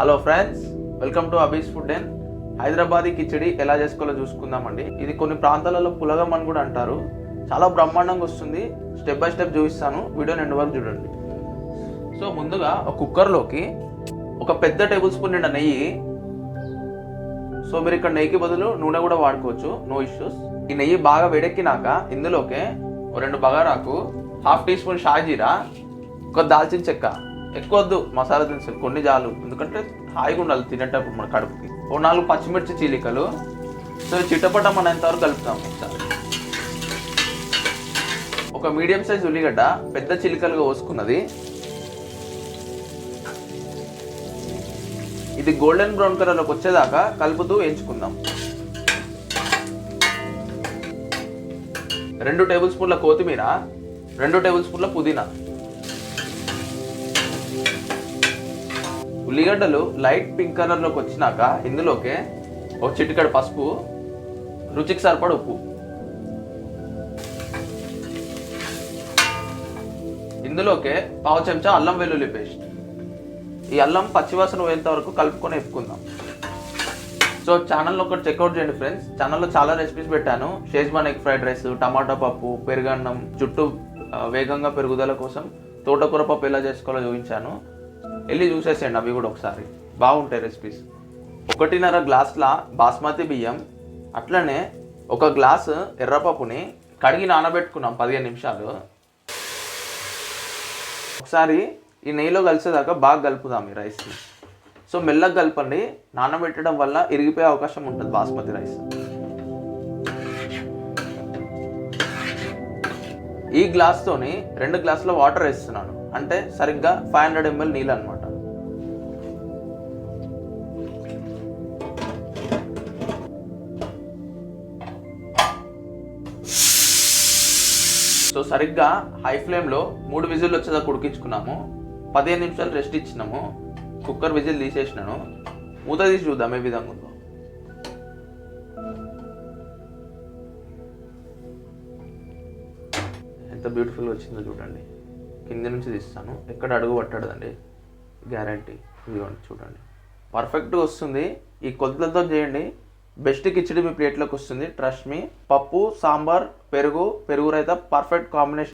Hello friends welcome to Abbie's food and Hyderabadi khichdi ఎలా చేసుకోవాలో చూసుకుందామండి. ఇది కొన్ని ప్రాంతాలలో పులగం అని కూడా అంటారు. చాలా బ్రహ్మాండంగా వస్తుంది. స్టెప్ బై స్టెప్ చూపిస్తాను. వీడియో రెండు వరకు చూడండి. సో ముందుగా ఒక కుక్కర్లోకి ఒక పెద్ద టేబుల్ స్పూన్ నిండా నెయ్యి. సో మీరు ఇక్కడ నెయ్యికి బదులు నూనె కూడా వాడుకోవచ్చు. నో ఇష్యూస్ ఈ నెయ్యి బాగా వేడెక్కినాక ఇందులోకే ఓ రెండు బగారాకు హాఫ్ టీ స్పూన్ షాజీరా ఒక దాల్చిన చెక్క. ఎక్కువ వద్దు మసాలా దినుసులు కొన్ని చాలు. ఎందుకంటే హాయిగా ఉండాలి తినేటప్పుడు మన కడుపుకి. ఓ నాలుగు పచ్చిమిర్చి చీలికలు. సో చిట్టపట మనం ఎంతవరకు కలుపుతాం ఒకసారి. ఒక మీడియం సైజ్ ఉల్లిగడ్డ పెద్ద చిలికలుగా వసుకున్నది ఇది గోల్డెన్ బ్రౌన్ కలర్లోకి వచ్చేదాకా కలుపుతూ ఎంచుకుందాం రెండు టేబుల్ స్పూన్ల కొత్తిమీర రెండు టేబుల్ స్పూన్ల పుదీనా. ఉల్లిగడ్డలు లైట్ పింక్ కలర్లోకి వచ్చినాక ఇందులోకి ఒక చిటికడ పసుపు రుచికి సరిపడ ఉప్పు. ఇందులోకే పావు చెంచా అల్లం వెల్లుల్లి పేస్ట్. ఈ అల్లం పచ్చివాసన పోయేంత వరకు కలుపుకొని ఎప్పుకుందాం సో ఛానల్లో ఒకటి చెక్అవుట్ చేయండి ఫ్రెండ్స్ ఛానల్లో చాలా రెసిపీస్ పెట్టాను. Schezwan egg fried rice tomato పప్పు పెరుగన్నం జుట్టు వేగంగా పెరుగుదల కోసం తోటకూర పప్పు ఎలా చేసుకోవాలో చూపించాను. వెళ్ళి చూసేసేయండి అవి కూడా ఒకసారి. బాగుంటాయి రెసిపీస్ ఒకటిన్నర గ్లాసుల బాస్మతి బియ్యం అట్లనే ఒక గ్లాసు ఎర్రపప్పుని కడిగి నానబెట్టుకున్నాం పదిహేను నిమిషాలు. ఒకసారి ఈ నెయ్యిలో కలిసేదాకా బాగా కలుపుదాం ఈ రైస్ని సో మెల్లగా కలపండి. నానబెట్టడం వల్ల ఇరిగిపోయే అవకాశం ఉంటుంది బాస్మతి రైస్ ఈ గ్లాస్తోని రెండు గ్లాసుల వాటర్ వేస్తున్నాను. అంటే సరిగ్గా ఫైవ్ హండ్రెడ్ ఎంఎల్ నీళ్ళు అనమాట సో సరిగ్గా హై ఫ్లేమ్లో మూడు విజిల్ వచ్చేదాకా ఉడికించుకున్నాము. పదిహేను నిమిషాలు రెస్ట్ ఇచ్చినాము. కుక్కర్ విజిల్ తీసేసినాను. మూత తీసి చూద్దాం ఏ విధంగా ఉందో. ఎంత బ్యూటిఫుల్గా వచ్చిందో చూడండి. కింద నుంచి తీస్తాను. ఎక్కడ అడుగు పట్టడదండి? గ్యారంటీ ఇదిగోండి చూడండి. పర్ఫెక్ట్గా వస్తుంది. ఈ కొలతలతో చేయండి. బెస్ట్ కిచడి మీ ప్లేట్లోకి వస్తుంది. ట్రస్ట్ మీ పప్పు సాంబార్ పెరుగు పెరుగు రైతా పర్ఫెక్ట్ కాంబినేషన్